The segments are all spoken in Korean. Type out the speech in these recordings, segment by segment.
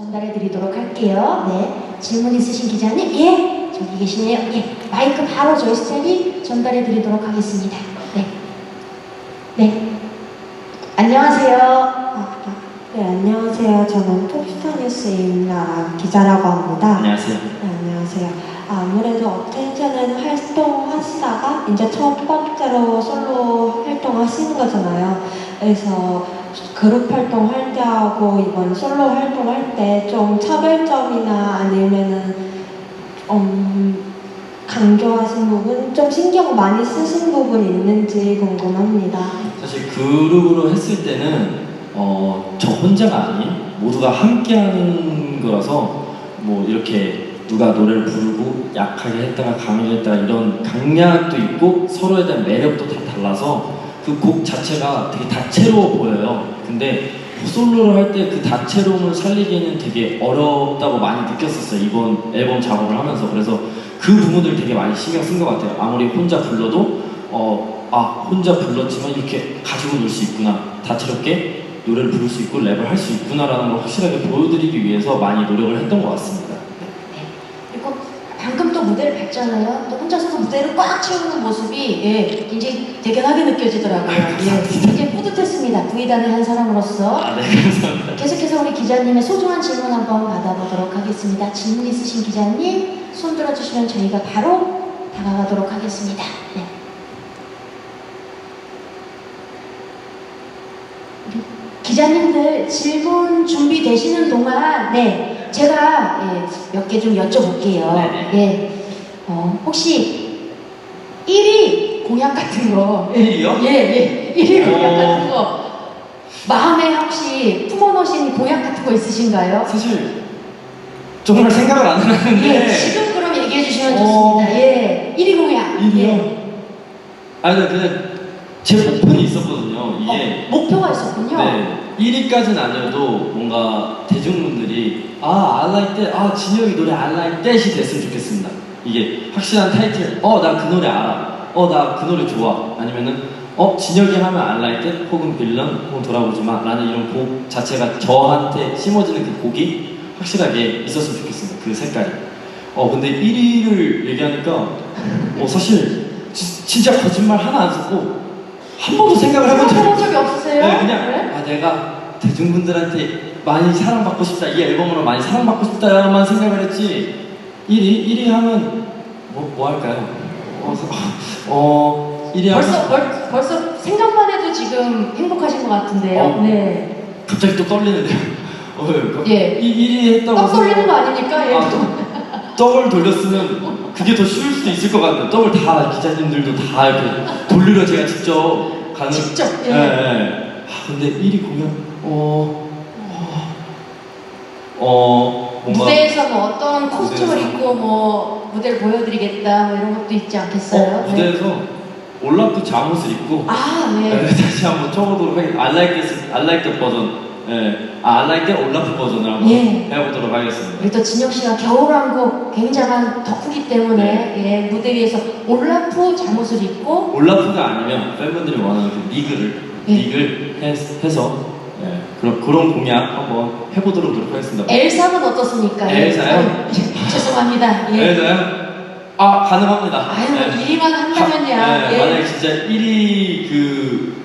전달해 드리도록 할게요. 네. 질문 있으신 기자님? 예. 저기 계시네요. 예. 마이크 바로 저희 스텝이 전달해 드리도록 하겠습니다. 네. 네. 안녕하세요. 아, 아. 네, 안녕하세요. 저는 톱스타 뉴스입니다. 기자라고 합니다. 안녕하세요. 네, 안녕하세요. 아, 아무래도 어텐션은 활동하시다가 이제 첫 번째로 솔로 활동하시는 거잖아요. 그래서 그룹 활동할 때하고 이번 솔로 활동할 때 좀 차별점이나 아니면은 음, 강조하신 부분, 좀 신경 많이 쓰신 부분 있는지 궁금합니다. 사실 그룹으로 했을 때는 어, 저 혼자가 아닌 모두가 함께하는 거라서 뭐 이렇게 누가 노래를 부르고 약하게 했다가 강하게 했다가 이런 강약도 있고 서로에 대한 매력도 다 달라서 그 곡 자체가 되게 다채로워 보여요. 근데 솔로를 할때 그 다채로움을 살리기에는 되게 어렵다고 많이 느꼈었어요. 이번 앨범 작업을 하면서 그래서 그 부분들 되게 많이 신경 쓴 것 같아요. 아무리 혼자 불러도 어, 아 혼자 불렀지만 이렇게 가지고 놀 수 있구나 다채롭게 노래를 부를 수 있고 랩을 할 수 있구나라는 걸 확실하게 보여드리기 위해서 많이 노력을 했던 것 같습니다. 네. 무대를 봤잖아요. 또 혼자서도 무대를 꽉 채우는 모습이 예, 굉장히 대견하게 느껴지더라고요. 예, 굉장히 뿌듯했습니다. 부이단의 한 사람으로서. 아, 네, 감사합니다. 계속해서 우리 기자님의 소중한 질문 한번 받아보도록 하겠습니다. 질문 있으신 기자님 손 들어주시면 저희가 바로 다가가도록 하겠습니다. 네. 기자님들 질문 준비되시는 동안 네 제가 예, 몇 개 좀 여쭤볼게요. 네네. 예, 어, 혹시 1위 공약 같은 거 1위요? 예, 예. 1위 공약 어. 같은 거. 마음에 혹시 품어놓으신 공약 같은 거 있으신가요? 사실 정말 생각을 안 해놨는데 예, 지금 그럼 얘기해 주시면 어. 좋습니다. 예, 1위 공약. 1위요? 예. 아니 근데 제 목표는 있었거든요. 이게 어, 목표가 있었군요. 네, 1위까지는 아니어도 뭔가 대중분들이 아, I like that, 아, 진혁이 노래 I like that이 됐으면 좋겠습니다. 이게 확실한 타이틀, 어, 나 그 노래 알아. 어, 나 그 노래 좋아. 아니면은, 어, 진혁이 하면 I like 혹은 빌런, 혹은 돌아보지 마. 라는 이런 곡 자체가 저한테 심어지는 그 곡이 확실하게 있었으면 좋겠습니다. 그 색깔이. 어, 근데 1위를 얘기하니까, 어, 사실, 지- 진짜 거짓말 하나 안 썼고, 한 번도 생각을 해본 적이 적이 없으세요? 네, 그냥 네? 아 내가 대중분들한테 많이 사랑받고 싶다 이 앨범으로 많이 사랑받고 싶다만 생각을 했지 1위 1위 하면 뭐, 뭐 할까요? 어, 어 1위 하면 벌써 벌, 벌써 생각만 해도 지금 행복하신 것 같은데요. 어. 네. 갑자기 또 떨리는데요. 어, 그- 예. 이 1위 했다고 떡 돌리는 거 아닙니까? 예. 아, 떡- 떡을 돌렸으면 그게 더 쉬울 수도 있을 것 같아요. 떡을 다 기자님들도 다 이렇게 돌리러 제가 직접 가는 직접, 예. 예, 예. 아, 근데 1위 공연 어, 어, 어 뭔가 무대에서 뭐 어떤 코스튬을 무대에서. 입고 뭐 무대를 보여드리겠다 뭐 이런 것도 있지 않겠어요? 어, 네. 무대에서 올라프 잠옷을 입고 아, 네. 네, 다시 한번 쳐보도록 하겠습니다. I like this, I like the 버전. 예, 아, I like the 올라프 버전을 한번 예. 해보도록 하겠습니다. 우리 또 진혁 씨가 겨울왕국 굉장한 덕후기 때문에 네. 예, 무대 위에서 올라프 잠옷을 입고 올라프가 아니면 팬분들이 원하는 그 닉을 예. 닉을 해, 해서 예, 그런 그런 공약 한번 해보도록 노력하겠습니다. 엘사는 어떻습니까? 예. 엘사요? 예, 죄송합니다. 예. 네, 아 가능합니다. 아유, 뭐 네. 일이만 한다면요. 네, 예. 만약에 진짜 1위 그,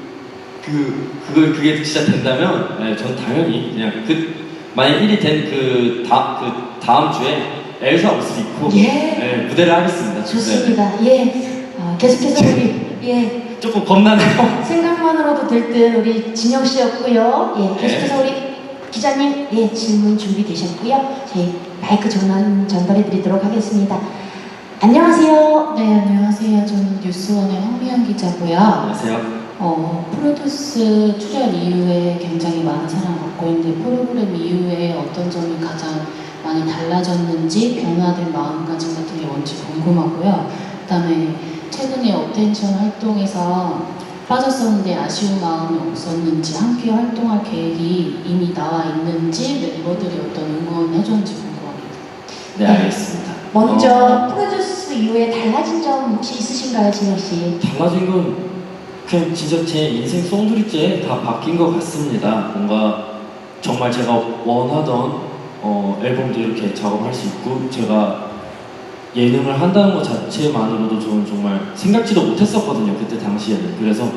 그, 그걸, 그게 진짜 된다면, 네, 전 당연히 그냥 그, 만약 1위 된 그, 다, 그 다음 주에 엘사 옷을 입고, 예. 네, 무대를 하겠습니다. 좋습니다. 예. 어, 계속해서 우리 예. 네, 조금 겁나네요. 생각만으로도 들뜬 우리 진혁 씨였고요. 예. 계속해서 우리 기자님 예 질문 준비되셨고요. 저희 마이크 전환 전달해드리도록 하겠습니다. 안녕하세요. 네, 안녕하세요. 저는 뉴스원의 황미연 기자고요. 안녕하세요. 어, 프로듀스 출연 이후에 굉장히 많은 사랑 받고 있는데 프로그램 이후에 어떤 점이 가장 많이 달라졌는지 변화된 마음가짐 같은 게 뭔지 궁금하고요. 그다음에 최근에 업텐션 활동에서 빠졌었는데 아쉬운 마음이 없었는지 함께 활동할 계획이 이미 나와 있는지 멤버들이 어떤 응원해줬는지 궁금합니다. 네, 네. 알겠습니다. 먼저 어, 프로듀스 이후에 달라진 점 혹시 있으신가요, 진혁 씨? 달라진 건 그냥 진짜 제 인생 송두리째 다 바뀐 것 같습니다. 뭔가 정말 제가 원하던 어, 앨범도 이렇게 작업할 수 있고 제가 예능을 한다는 것 자체만으로도 저는 정말 생각지도 못했었거든요 그때 당시에는. 그래서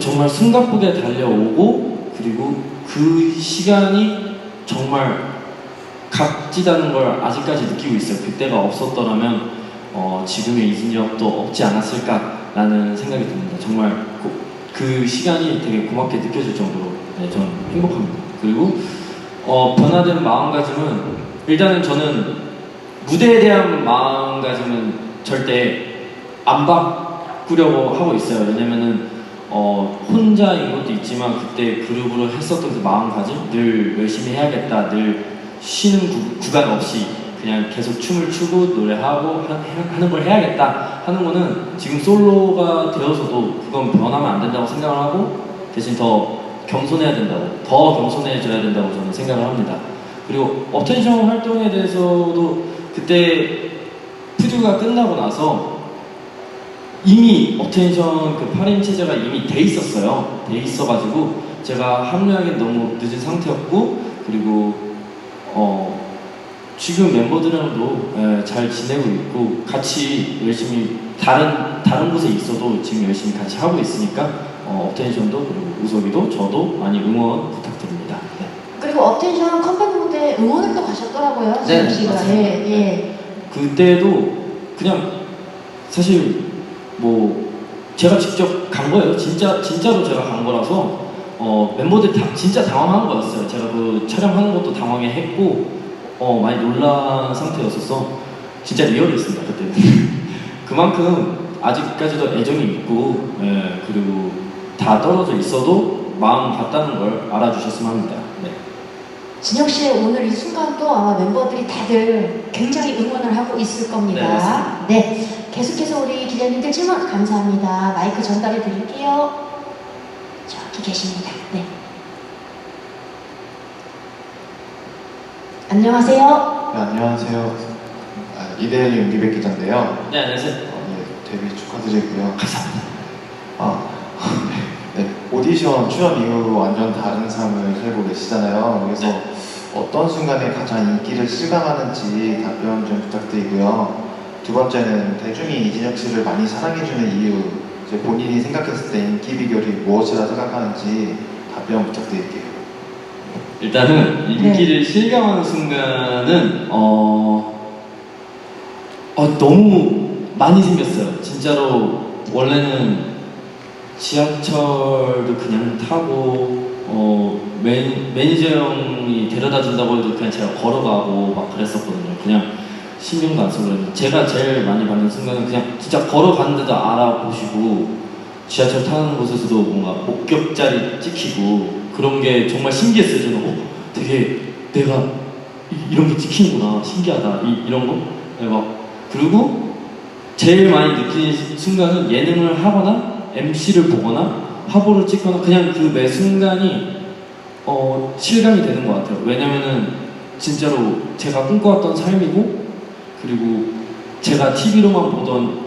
정말 숨가쁘게 달려오고 그리고 그 시간이 정말 값지다는 걸 아직까지 느끼고 있어요. 그때가 없었더라면 어, 지금의 이진혁도 없지 않았을까라는 생각이 듭니다. 정말 고- 그 시간이 되게 고맙게 느껴질 정도로 네, 저는 행복합니다. 그리고 어, 변화된 마음가짐은 일단은 저는 무대에 대한 마음가짐은 절대 안 바꾸려고 하고 있어요. 왜냐면은 어, 혼자인 것도 있지만 그때 그룹으로 했었던 그 마음가짐 늘 열심히 해야겠다. 늘 쉬는 구, 구간 없이 그냥 계속 춤을 추고 노래하고 하, 해- 하는 걸 해야겠다 하는 거는 지금 솔로가 되어서도 그건 변하면 안 된다고 생각을 하고 대신 더 겸손해야 된다고 더 겸손해져야 된다고 저는 생각을 합니다. 그리고 업텐션 활동에 대해서도 그때 푸듀가 끝나고 나서 이미 업텐션 그 8인 체제가 이미 돼 있었어요. 돼 있어가지고 제가 합류하기 너무 늦은 상태였고 그리고 어 지금 멤버들이랑도 예, 잘 지내고 있고 같이 열심히 다른 다른 곳에 있어도 지금 열심히 같이 하고 있으니까 어, 업텐션도 그리고 우석이도 저도 많이 응원 부탁드립니다. 네. 그리고 어텐션 컴백 무대 응원을 또 가셨더라고요. 네, 지영 씨가. 맞아요. 예, 예. 그때도 그냥 사실 뭐 제가 직접 간 거예요. 진짜 진짜로 제가 간 거라서 어, 멤버들 다 진짜 당황한 거였어요. 제가 그 촬영하는 것도 당황해 했고 어, 많이 놀란 상태였어서 진짜 리얼했습니다 그때는. 그만큼 아직까지도 애정이 있고 예, 그리고 다 떨어져 있어도 마음 같다는 걸 알아주셨으면 합니다. 네. 진혁 씨의 오늘 이 순간도 아마 멤버들이 다들 굉장히 응원을 하고 있을 네, 겁니다. 맞습니다. 네, 계속해서 우리 기자님들 질문 감사합니다. 마이크 전달해 드릴게요. 저기 계십니다. 네. 안녕하세요. 네, 안녕하세요. 아, 이대현이 윤기백 기자인데요. 네 안녕하세요. 어, 예, 데뷔 축하드리고요. 감사합니다. 아, 네, 오디션 출연 이후 완전 다른 삶을 살고 계시잖아요. 그래서 어떤 순간에 가장 인기를 실감하는지 답변 좀 부탁드리고요. 두 번째는 대중이 이진혁 씨를 많이 사랑해주는 이유, 이제 본인이 생각했을 때 인기 비결이 무엇이라 생각하는지 답변 부탁드릴게요. 일단은 인기를 실감하는 순간은 어, 어 너무 많이 생겼어요. 진짜로 원래는 지하철도 그냥 타고 어 매, 매니저 형이 데려다 준다고 해도 그냥 제가 걸어가고 막 그랬었거든요. 그냥 신경도 안 쓰고 제가 제일 많이 받는 순간은 그냥 진짜 걸어가는데도 알아보시고 지하철 타는 곳에서도 뭔가 목격자리 찍히고 그런 게 정말 신기했어요. 저는 어, 되게 내가 이- 이런 게 찍히는구나 신기하다 이, 이런 거. 네, 막 그리고 제일 많이 느끼는 순간은 예능을 하거나 MC를 보거나 화보를 찍거나 그냥 그 매 순간이 어, 실감이 되는 것 같아요. 왜냐면은 진짜로 제가 꿈꿔왔던 삶이고 그리고 제가 TV로만 보던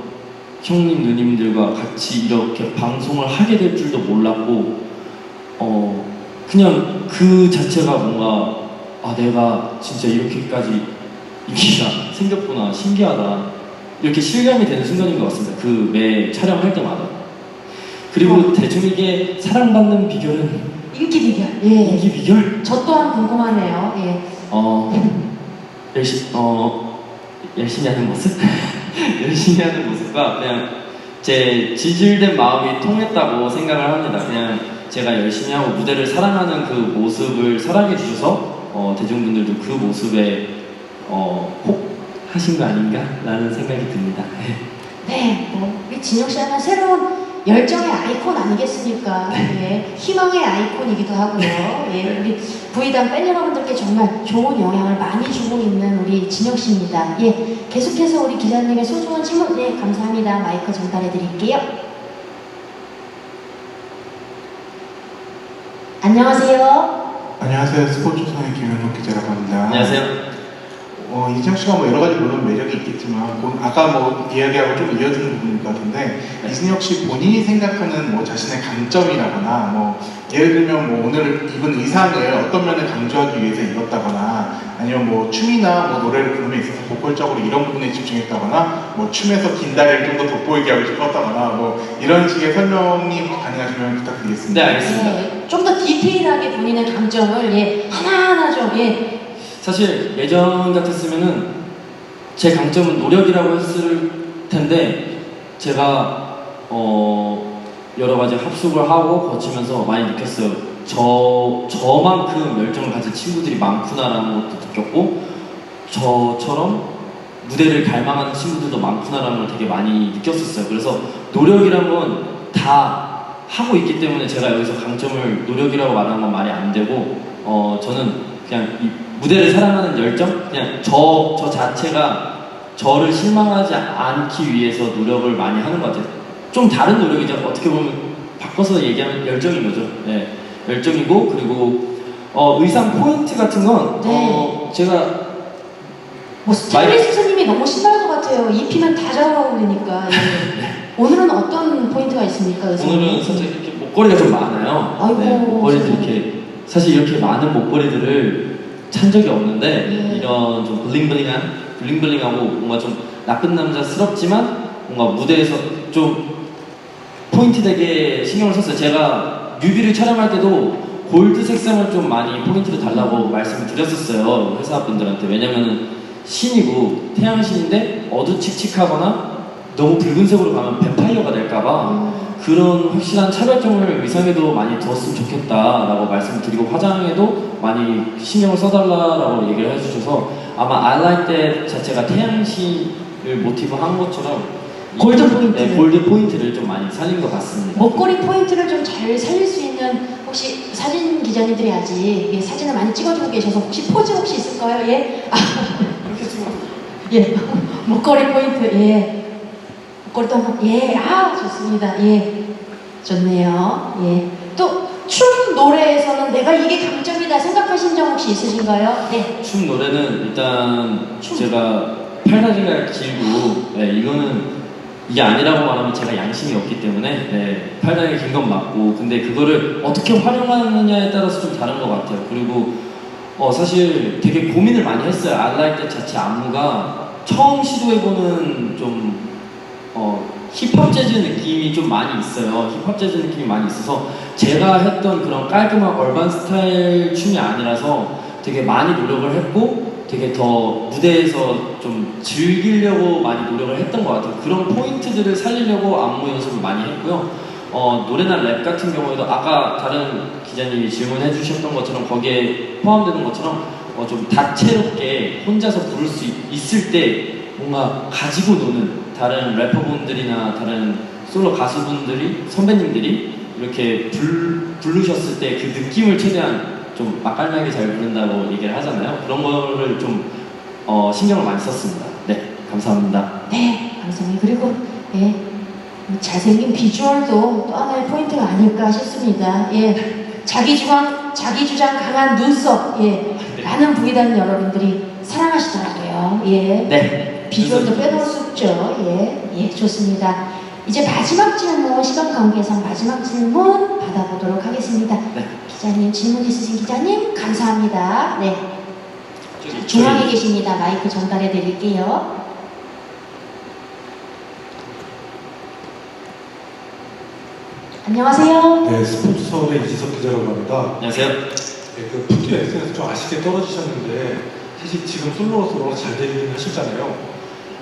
형님 누님들과 같이 이렇게 방송을 하게 될 줄도 몰랐고 어 그냥 그 자체가 뭔가 아 내가 진짜 이렇게까지 인기가 생겼구나 신기하다 이렇게 실감이 되는 순간인 것 같습니다 그 매 촬영할 때마다 그리고 대중에게 사랑받는 비결은 인기 비결. 예. 인기 비결 저 또한 궁금하네요. 예. 어 열심히 어 열심히 하는 모습 열심히 하는 모습과 그냥 제 지질된 마음이 통했다고 생각을 합니다. 그냥 제가 열심히 하고 무대를 사랑하는 그 모습을 사랑해 주셔서 어, 대중분들도 그 모습에 어, 혹 하신 거 아닌가라는 생각이 듭니다. 네, 뭐 우리 진혁 씨 하면 새로운 열정의 아이콘 아니겠습니까? 예, 희망의 아이콘이기도 하고요. 예, 우리 부이단 팬 여러분들께 정말 좋은 영향을 많이 주고 있는 우리 진혁 씨입니다. 예, 계속해서 우리 기자님의 소중한 질문, 네, 감사합니다. 마이크 전달해 드릴게요. 안녕하세요. 안녕하세요. 스포츠성의 김현욱 기자라고 합니다. 안녕하세요. 어, 이지혁 씨가 뭐 여러 가지 물론 매력이 있겠지만 그 아까 뭐 이야기하고 좀 이어지는 부분일 것 같은데 네. 이진혁 씨 본인이 생각하는 뭐 자신의 강점이라거나 뭐 예를 들면 뭐 오늘 입은 의상을 어떤 면을 강조하기 위해서 입었다거나 아니면 뭐 춤이나 뭐 노래를 부르는 데 있어서 보컬적으로 이런 부분에 집중했다거나 뭐 춤에서 긴 다리를 좀 더 돋보이게 하고 싶었다거나 뭐 이런 식의 설명이 가능하시면 부탁드리겠습니다. 네, 알겠습니다. 네, 좀더 디테일하게 본인의 감정을 예, 하나하나 좀 예, 사실 예전 같았으면은 제 강점은 노력이라고 했을 텐데 제가 어 여러 가지 합숙을 하고 거치면서 많이 느꼈어요. 저 저만큼 열정을 가진 친구들이 많구나라는 것도 느꼈고 저처럼 무대를 갈망하는 친구들도 많구나라는 걸 되게 많이 느꼈었어요. 그래서 노력이란 건 다 하고 있기 때문에 제가 여기서 강점을 노력이라고 말하는 건 말이 안 되고 어 저는 그냥 이 무대를 사랑하는 열정 그냥 저 저 자체가 저를 실망하지 않기 위해서 노력을 많이 하는 것 같아요. 좀 다른 노력이죠. 어떻게 보면 바꿔서 얘기하면 열정인 거죠. 네, 열정이고 그리고 어, 의상 포인트 같은 건 어, 제가 뭐 스타일리스트님이 너무 신날 것 같아요. 입히면 다 잘 어울리니까. 예. 오늘은 어떤 포인트가 있습니까? 의상에? 오늘은 살짝 이렇게 목걸이가 좀 많아요. 아이고, 네, 목걸이들. 이렇게 사실 이렇게 많은 목걸이들을 찬 적이 없는데 예. 이런 좀 블링블링한 블링블링하고 뭔가 좀 나쁜 남자스럽지만 뭔가 무대에서 좀 포인트 되게 신경을 썼어요. 제가 뮤비를 촬영할 때도 골드 색상을 좀 많이 포인트로 달라고 말씀을 드렸었어요 회사분들한테 왜냐면은 신이고 태양신인데 어두칙칙하거나 너무 붉은색으로 가면 뱀파이어가 될까봐 음, 그런 확실한 차별점을 의상에도 많이 두었으면 좋겠다라고 말씀을 드리고 화장에도 많이 신경을 써달라라고 얘기를 해주셔서 아마 I like that 자체가 태양신을 모티브 한 것처럼 이- 골드 포인트를. 네, 골드 포인트를 좀 많이 살린 것 같습니다. 목걸이 포인트를 좀 잘 살릴 수 있는 혹시 사진 기자님들이 아직 예, 사진을 많이 찍어주고 계셔서 혹시 포즈 혹시 있을까요? 예? 아, 예, 목걸이 포인트 예, 목걸이 또 한번 예, 아 좋습니다. 예, 좋네요. 예, 또 춤 노래에서는 내가 이게 강점이다 생각하신 적 혹시 있으신가요? 네. 춤 노래는 일단 춤. 제가 팔다리가 길고 네, 이거는 이게 아니라고 말하면 제가 양심이 없기 때문에 네, 팔다리가 긴건 맞고 근데 그거를 어떻게 활용하느냐에 따라서 좀 다른 것 같아요 그리고 어, 사실 되게 고민을 많이 했어요 알라이트 자체 안무가 처음 시도해보는 좀 어, 힙합 재즈 느낌이 좀 많이 있어요 힙합 재즈 느낌이 많이 있어서 제가 했던 그런 깔끔한 얼반 스타일 춤이 아니라서 되게 많이 노력을 했고 되게 더 무대에서 좀 즐기려고 많이 노력을 했던 것 같아요. 그런 포인트들을 살리려고 안무 연습을 많이 했고요. 어, 노래나 랩 같은 경우에도 아까 다른 기자님이 질문해 주셨던 것처럼 거기에 포함되는 것처럼 어, 좀 다채롭게 혼자서 부를 수 있, 있을 때 뭔가 가지고 노는 다른 래퍼분들이나 다른 솔로 가수분들이 선배님들이 이렇게 불, 부르셨을 때 그 느낌을 최대한 좀 맛깔나게 잘 부른다고 얘기를 하잖아요. 그런 거를 좀 어, 신경을 많이 썼습니다. 네, 감사합니다. 네, 감사합니다. 그리고 예, 잘생긴 비주얼도 또 하나의 포인트가 아닐까 싶습니다. 예, 자기 주장, 자기 주장 강한 눈썹, 예, 많은 부위단 여러분들이 사랑하시더라고요. 예, 네, 비주얼도 빼놓을 수 없죠. 예, 예, 좋습니다. 이제 마지막 질문, 시간 관계상 마지막 질문 받아보도록 하겠습니다. 네. 기자님, 질문 있으신 기자님, 감사합니다. 네. 중앙에 계십니다. 마이크 전달해 드릴게요. 안녕하세요. 네, 스포츠 서울의 이지석 기자라고 합니다. 안녕하세요. 네, 그 푸드 S에서 좀 아쉽게 떨어지셨는데 사실 지금 솔로로서 잘 되긴 하셨잖아요.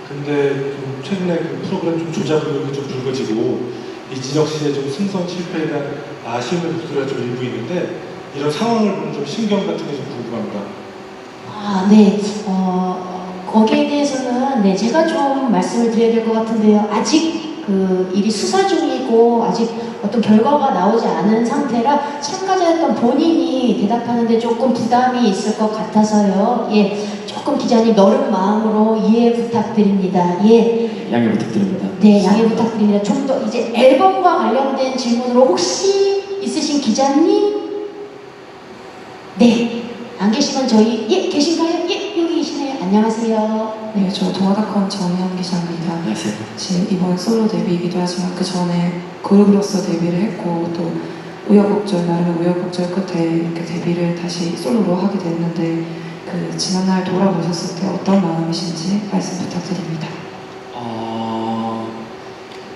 근데 좀 최근에 그 프로그램 좀 조작 의혹이 좀 불거지고 이진혁 씨의 좀 승선 실패에 대한 아쉬움의 목소리가 좀 일부 있는데 이런 상황을 보면 좀 신경 같은 게 좀 궁금합니다. 아, 네. 어, 거기에 대해서는 네, 제가 좀 말씀을 드려야 될 것 같은데요. 아직 그 일이 수사 중이고 아직 어떤 결과가 나오지 않은 상태라 참가자였던 본인이 대답하는데 조금 부담이 있을 것 같아서요. 예, 조금 기자님 너른 마음으로 이해 부탁드립니다. 예, 양해 부탁드립니다. 네, 양해 부탁드립니다. 좀 더 이제 앨범과 관련된 질문으로 혹시 있으신 기자님? 네, 안 계시면 저희 예 계신가요? 예 여기 계시네요. 안녕하세요. 네, 저 동아닷컴 정혜영 기자입니다. 안녕하세요. 지금 이번 솔로 데뷔이기도 하지만 그 전에 그룹으로서 데뷔를 했고 또 우여곡절 나름의 우여곡절 끝에 이렇게 데뷔를 다시 솔로로 하게 됐는데 그 지난날 돌아보셨을 때 어떤 마음이신지 말씀 부탁드립니다. 어,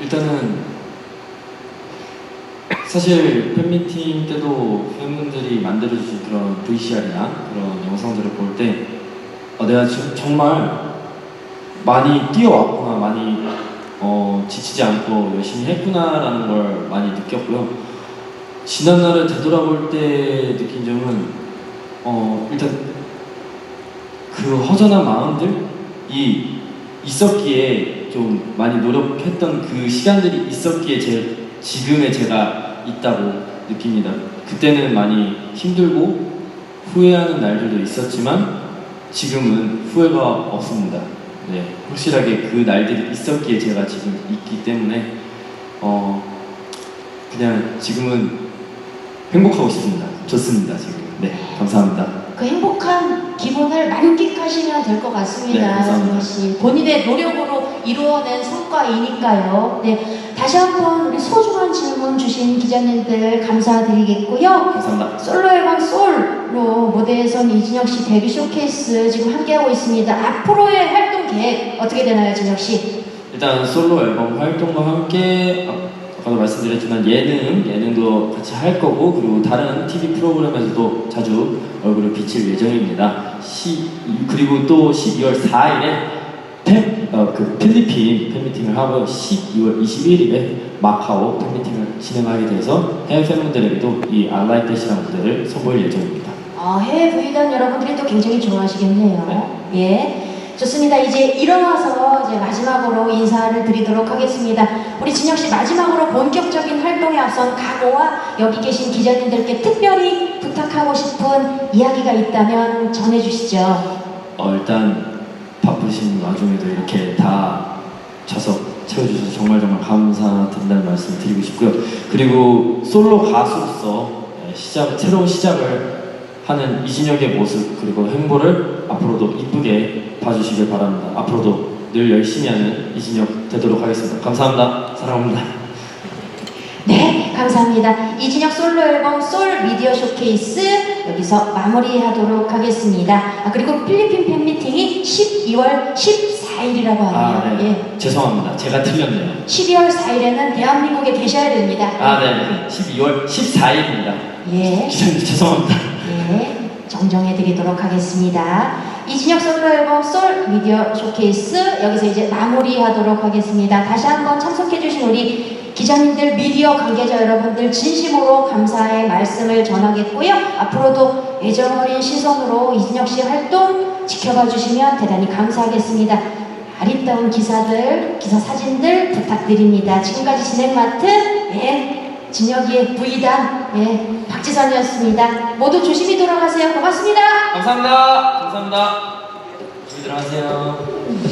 일단은 사실 팬미팅 때도 팬분들이 만들어주신 그런 VCR이나 그런 영상들을 볼 때 어, 내가 지- 정말 많이 뛰어왔구나, 많이 어, 지치지 않고 열심히 했구나라는 걸 많이 느꼈고요. 지난날을 되돌아볼 때 느낀 점은 어, 일단 그 허전한 마음들이 있었기에 좀 많이 노력했던 그 시간들이 있었기에 제 지금의 제가 있다고 느낍니다. 그때는 많이 힘들고 후회하는 날들도 있었지만 지금은 후회가 없습니다. 네, 확실하게 그 날들이 있었기에 제가 지금 있기 때문에 어 그냥 지금은 행복하고 있습니다. 좋습니다 지금. 네, 감사합니다. 그 행복한 기분을 만끽하시면 될것 네, 같습니다. 씨. 본인의 노력으로 이루어낸 성과이니까요. 네. 다시 한번 우리 소중한 질문 주신 기자님들 감사드리겠고요. 감사합니다. 솔로 앨범 솔로 무대에선 이진혁 씨 데뷔 쇼케이스 지금 함께하고 있습니다. 앞으로의 활동 계획 어떻게 되나요, 진혁 씨? 일단 솔로 앨범 활동과 함께 아, 아까도 말씀드렸지만 예능 예능도 같이 할 거고 그리고 다른 TV 프로그램에서도 자주 얼굴을 비칠 예정입니다. 시, 그리고 또 12월 4일에 팬, 어, 그 필리핀 팬미팅을 하고 12월 21일에 마카오 팬미팅을 진행하게 돼서 해외 팬분들에게도 이 Like That이라는 무대를 선보일 예정입니다. 어, 해외 부위단 여러분들이 또 굉장히 좋아하시겠네요. 예. 좋습니다. 이제 일어나서 이제 마지막으로 인사를 드리도록 하겠습니다. 우리 진혁 씨 마지막으로 본격적인 활동에 앞선 각오와 여기 계신 기자님들께 특별히 부탁하고 싶은 이야기가 있다면 전해주시죠. 어, 일단 바쁘신 와중에도 이렇게 다 좌석 채워주셔서 정말 정말 감사드린다는 말씀 드리고 싶고요. 그리고 솔로 가수로서 예, 시작, 새로운 시작을 하는 이진혁의 모습 그리고 행보를 앞으로도 이쁘게 봐주시길 바랍니다. 앞으로도 늘 열심히 하는 이진혁 되도록 하겠습니다. 감사합니다. 사랑합니다. 네, 감사합니다. 이진혁 솔로 앨범 솔 미디어 쇼케이스 여기서 마무리하도록 하겠습니다. 아, 그리고 필리핀 팬미팅이 12월 14일이라고 하네요. 아, 예. 네. 죄송합니다. 제가 틀렸네요. 12월 4일에는 대한민국에 계셔야 됩니다. 아, 네. 12월 14일입니다. 예, 기자님 죄송합니다. 예, 정정해 드리도록 하겠습니다. 이진혁 솔로 앨범 솔 미디어 쇼케이스 여기서 이제 마무리하도록 하겠습니다. 다시 한번 참석해 주신 우리 기자님들, 미디어 관계자 여러분들 진심으로 감사의 말씀을 전하겠고요. 앞으로도 애정 어린 시선으로 이진혁 씨 활동 지켜봐 주시면 대단히 감사하겠습니다. 아리따운 기사들, 기사 사진들 부탁드립니다. 지금까지 진행 맡은 예, 진혁이의 부이단 예, 박지선이었습니다. 모두 조심히 돌아가세요. 고맙습니다. 감사합니다. 감사합니다. 조심히 들어가세요.